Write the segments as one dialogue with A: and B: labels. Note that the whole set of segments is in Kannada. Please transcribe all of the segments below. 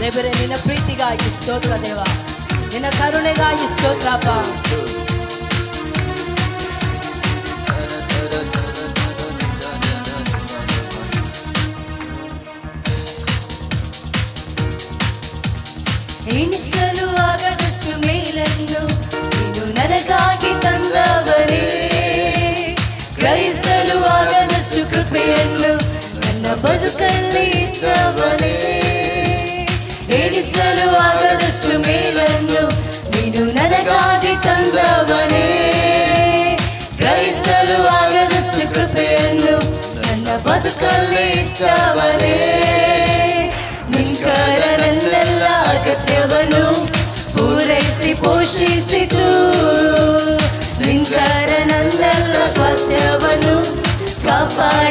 A: ದೇವರೇ ನಿನ್ನ ಪ್ರೀತಿಗಾಗಿ ಸ್ತೋತ್ರ ದೇವ ನಿನ್ನ ಕರುಣೆಗಾಗಿ ಸ್ತೋತ್ರಪ್ಪ ಎಣಿಸಲು ನನಗಾಗಿ ತಂದವನೇ, ಗ್ರಹಿಸಲು ಆಗದಷ್ಟು ಕೃಪೆಯನ್ನು ನನ್ನ ಬದುಕಲ್ಲಿ ಇಟ್ಟವನೇ. ನಿನ್ಕರ ನನ್ನೆಲ್ಲ ಪೂರೈಸಿ ಪೋಷಿಸಿತು. ನಿನ್ಕರ ನನ್ನೆಲ್ಲ ಸ್ವಾಸ್ಥ್ಯವನ್ನು ಕಾಪಾಡಿ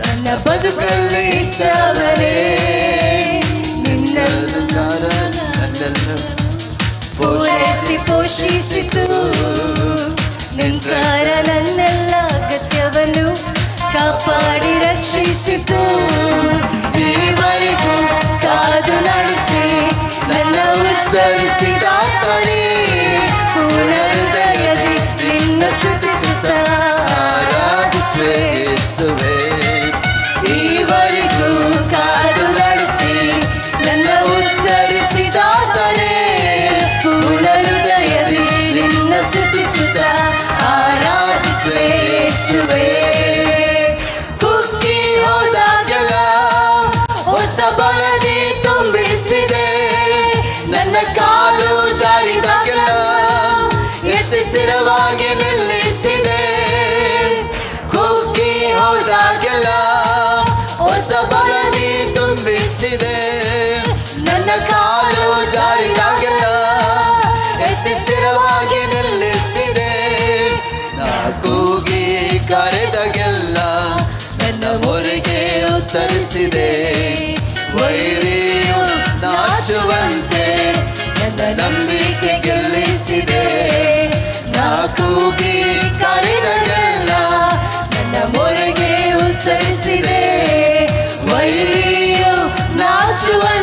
A: ನನ್ನ ಬದುಕಲ್ಲಿ ಇಟ್ಟವನೇ ನಿನ್ನನ್ನು
B: ನನ್ನೆಲ್ಲ
A: ಪೂರೈಸಿ ಪೋಷಿಸಿತು ನಿಂತರ ನನ್ನೆಲ್ಲ ಅಗತ್ಯವನ್ನು ಕಾಪಾಡಿ ರಕ್ಷಿಸಿತು ಈವರೆಗೂ ಕಾದು ನಡೆಸಿ ನನ್ನ ಉತ್ತರಿಸಿದಾತನೇ ಪೂರ್ಣಹೃದಯದಿ ನಿನ್ನ ಸ್ತುತಿಸುತ್ತ
B: ಆರಾಧಿಸುವೆ away. ಕರೆದಾಗೆಲ್ಲ ನನ್ನ ಮೊರೆಗೆ ಉತ್ತರಿಸಿದೆ. ವೈರಿಯು ನಾಚುವಂತೆ ನನ್ನ ನಂಬಿಕೆ ಗೆಲ್ಲಿಸಿದೆ. ನಾ ಕೂಗಿ ಕರೆದಲ್ಲ ನನ್ನ ಮೊರೆಗೆ ಉತ್ತರಿಸಿದೆ. ವೈರಿಯು ನಾಚುವಂತೆ